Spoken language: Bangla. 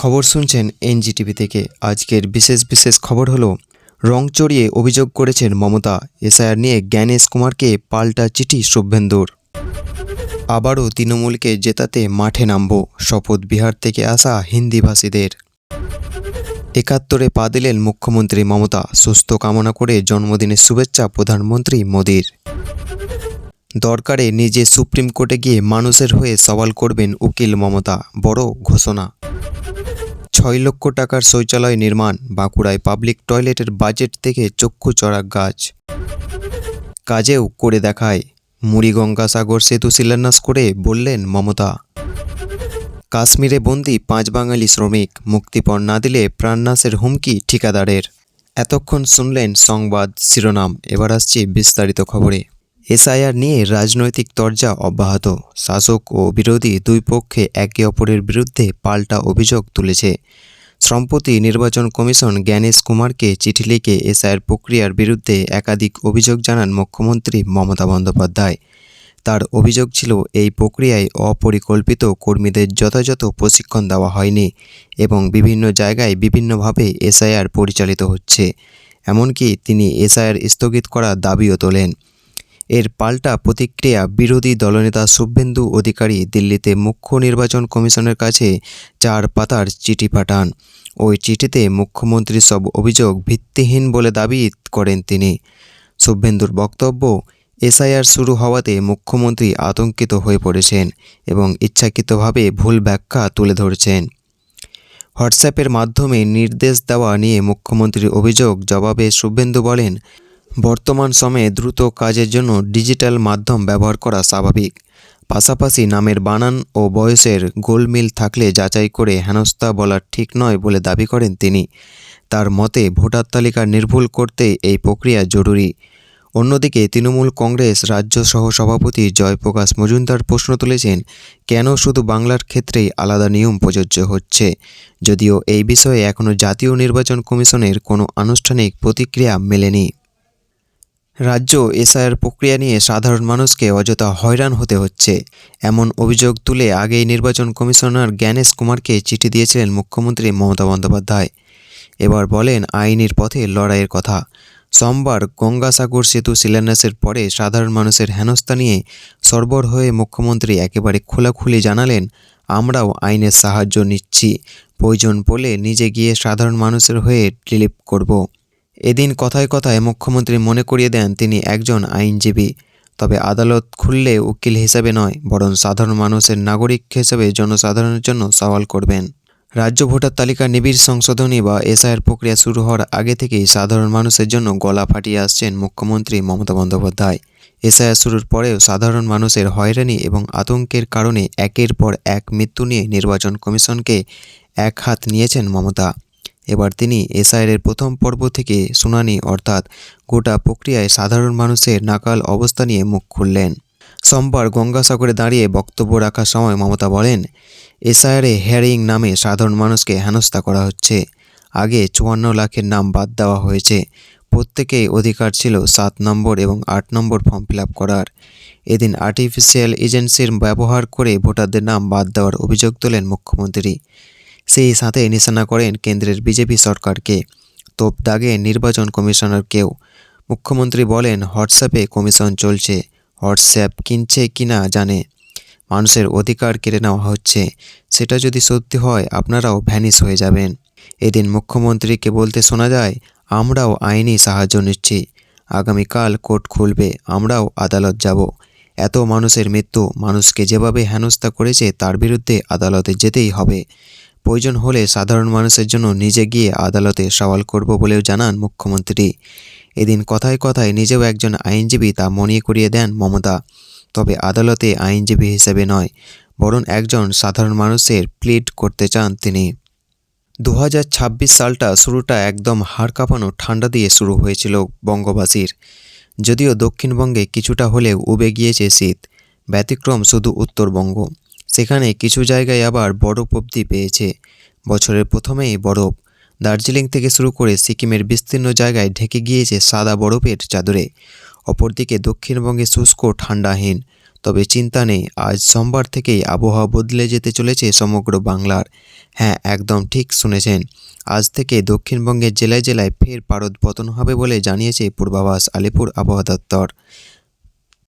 খবর শুনছেন এনজিটিভি থেকে। আজকের বিশেষ বিশেষ খবর হলো, রং চড়িয়ে অভিযোগ করেছেন মমতা। এসআইআর নিয়ে জ্ঞানেশ কুমারকে পাল্টা চিঠি শুভেন্দুর। আবারও তৃণমূলকে জেতাতে মাঠে নামব, শপথ বিহার থেকে আসা হিন্দিভাষীদের। একাত্তরে পা দিলেন মুখ্যমন্ত্রী মমতা, সুস্থ কামনা করে জন্মদিনের শুভেচ্ছা প্রধানমন্ত্রী মোদীর। দরকারে নিজে সুপ্রিম কোর্টে গিয়ে মানুষের হয়ে সওয়াল করবেন উকিল মমতা, বড় ঘোষণা। ছয় লক্ষ টাকার শৌচালয় নির্মাণ, বাঁকুড়ায় পাবলিক টয়লেটের বাজেট থেকে চক্ষু চড়া গাছ। কাজেও করে দেখায়। মুড়িগঙ্গা সাগর সেতু শিলান্যাস করে বললেন মমতা। কাশ্মীরে বন্দি পাঁচ বাঙালি শ্রমিক, মুক্তিপণ না দিলে প্রাণনাশের হুমকি ঠিকাদারের। এতক্ষণ শুনলেন সংবাদ শিরোনাম, এবার আসছি বিস্তারিত খবরে। এসআইআর নিয়ে রাজনৈতিক তরজা অব্যাহত। শাসক ও বিরোধী দুই পক্ষে একে অপরের বিরুদ্ধে পাল্টা অভিযোগ তুলেছে। সম্প্রতি নির্বাচন কমিশন জ্ঞানেশ কুমারকে চিঠি লিখে এসআইআর প্রক্রিয়ার বিরুদ্ধে একাধিক অভিযোগ জানান মুখ্যমন্ত্রী মমতা বন্দ্যোপাধ্যায়। তার অভিযোগ ছিল, এই প্রক্রিয়ায় অপরিকল্পিত কর্মীদের যথাযথ প্রশিক্ষণ দেওয়া হয়নি এবং বিভিন্ন জায়গায় বিভিন্নভাবে এসআইআর পরিচালিত হচ্ছে। এমনকি তিনি এসআইআর স্থগিত করার দাবিও তোলেন। এর পাল্টা প্রতিক্রিয়া বিরোধী দলনেতা শুভেন্দু অধিকারী দিল্লিতে মুখ্য নির্বাচন কমিশনের কাছে চার পাতার চিঠি পাঠান। ওই চিঠিতে মুখ্যমন্ত্রীর সব অভিযোগ ভিত্তিহীন বলে দাবি করেন তিনি। শুভেন্দুর বক্তব্য, এসআইআর শুরু হওয়াতে মুখ্যমন্ত্রী আতঙ্কিত হয়ে পড়েছেন এবং ইচ্ছাকৃতভাবে ভুল ব্যাখ্যা তুলে ধরছেন। হোয়াটসঅ্যাপের মাধ্যমে নির্দেশ দেওয়া নিয়ে মুখ্যমন্ত্রীর অভিযোগ জবাবে শুভেন্দু বলেন বর্তমান সময়ে দ্রুত কাজের জন্য ডিজিটাল মাধ্যম ব্যবহার করা স্বাভাবিক। পাশাপাশি নামের বানান ও বয়সের গোলমিল থাকলে যাচাই করে হেনস্থা বলা ঠিক নয় বলে দাবি করেন তিনি। তার মতে, ভোটার তালিকা নির্ভুল করতে এই প্রক্রিয়া জরুরি। অন্যদিকে, তৃণমূল কংগ্রেস রাজ্য সহ সভাপতি জয়প্রকাশ মজুমদার প্রশ্ন তুলেছেন, কেন শুধু বাংলার ক্ষেত্রেই আলাদা নিয়ম প্রযোজ্য হচ্ছে? যদিও এই বিষয়ে এখনও জাতীয় নির্বাচন কমিশনের কোনো আনুষ্ঠানিক প্রতিক্রিয়া মেলেনি। রাজ্য এসআইআর প্রক্রিয়া নিয়ে সাধারণ মানুষকে অযথা হয়রান হতে হচ্ছে। এমন অভিযোগ তুলে আগেই নির্বাচন কমিশনার জ্ঞানেশ কুমারকে চিঠি দিয়েছিলেন মুখ্যমন্ত্রী মমতা বন্দ্যোপাধ্যায়। এবার বলেন, আইনের পথে লড়াইয়ের কথা। সোমবার গঙ্গাসাগর সেতু শিলান্যাসের পরে সাধারণ মানুষের হেনস্থা নিয়ে সরবর হয়ে মুখ্যমন্ত্রী একেবারে খোলাখুলি জানালেন, আমরাও আইনের সাহায্য নিচ্ছি। প্রয়োজন বলে নিজে গিয়ে সাধারণ মানুষের হয়ে রিলিফ করব। এদিন কথায় কথায় মুখ্যমন্ত্রী মনে করিয়ে দেন তিনি একজন আইনজীবী। তবে আদালত খুললে উকিল হিসেবে নয়, বরং সাধারণ মানুষের নাগরিক হিসেবে জনসাধারণের জন্য সওয়াল করবেন। রাজ্য ভোটার তালিকা নিবিড় সংশোধনী বা এসআইআর প্রক্রিয়া শুরু হওয়ার আগে থেকেই সাধারণ মানুষের জন্য গলা ফাটিয়ে আসছেন মুখ্যমন্ত্রী মমতা বন্দ্যোপাধ্যায়। এসআইআর শুরুর পরেও সাধারণ মানুষের হয়রানি এবং আতঙ্কের কারণে একের পর এক মৃত্যু নিয়ে নির্বাচন কমিশনকে এক হাত নিয়েছেন মমতা। এবার তিনি এসআইআরের প্রথম পর্ব থেকে শুনানি অর্থাৎ গোটা প্রক্রিয়ায় সাধারণ মানুষের নাকাল অবস্থা নিয়ে মুখ খুললেন। সোমবার গঙ্গাসাগরে দাঁড়িয়ে বক্তব্য রাখার সময় মমতা বলেন, এসআইআরে হ্যারিং নামে সাধারণ মানুষকে হেনস্থা করা হচ্ছে। আগে চুয়ান্ন লাখের নাম বাদ দেওয়া হয়েছে। প্রত্যেকেই অধিকার ছিল সাত নম্বর এবং আট নম্বর ফর্ম ফিল করার। এদিন আর্টিফিশিয়াল এজেন্সির ব্যবহার করে ভোটারদের নাম বাদ দেওয়ার অভিযোগ তোলেন মুখ্যমন্ত্রী। সেই সাথে নিশানা করেন কেন্দ্রের বিজেপি সরকারকে। তোপ দাগে নির্বাচন কমিশনারকেও। মুখ্যমন্ত্রী বলেন, হোয়াটসঅ্যাপে কমিশন চলছে। হোয়াটসঅ্যাপ কিনছে কিনা জানে। মানুষের অধিকার কেড়ে নেওয়া হচ্ছে। সেটা যদি সত্যি হয়, আপনারাও ভ্যানিস হয়ে যাবেন। এদিন মুখ্যমন্ত্রীকে বলতে শোনা যায়, আমরাও আইনি সাহায্য নিচ্ছি। আগামীকাল কোর্ট খুলবে, আমরাও আদালত যাব। এত মানুষের মৃত্যু, মানুষকে যেভাবে হেনস্থা করেছে, তার বিরুদ্ধে আদালতে যেতেই হবে। প্রয়োজন হলে সাধারণ মানুষের জন্য নিজে গিয়ে আদালতে সওয়াল করব বলেও জানান মুখ্যমন্ত্রী। এদিন কথায় কথায় নিজেও একজন আইনজীবী তা মনে করিয়ে দেন মমতা। তবে আদালতে আইনজীবী হিসেবে নয়, বরং একজন সাধারণ মানুষের প্লিড করতে চান তিনি। দু হাজার ছাব্বিশ সালটা শুরুটা একদম হাড় কাঁপানো ঠান্ডা দিয়ে শুরু হয়েছিল বঙ্গবাসীর। যদিও দক্ষিণবঙ্গে কিছুটা হলেও উবে গিয়েছে শীত, ব্যতিক্রম শুধু উত্তরবঙ্গ। সেখানে কিছু জায়গায় আবার বরফ অবধি পেয়েছে। বছরের প্রথমেই বরফ। দার্জিলিং থেকে শুরু করে সিকিমের বিস্তীর্ণ জায়গায় ঢেকে গিয়েছে সাদা বরফের চাদরে। অপরদিকে দক্ষিণবঙ্গে শুষ্ক ঠান্ডাহীন। তবে চিন্তা নেই, আজ সোমবার থেকেই আবহাওয়া বদলে যেতে চলেছে সমগ্র বাংলার। হ্যাঁ একদম ঠিক শুনেছেন। আজ থেকে দক্ষিণবঙ্গের জেলায় জেলায় ফের পারদ পতন হবে বলে জানিয়েছে পূর্বাভাস আলিপুর আবহাওয়া দপ্তর।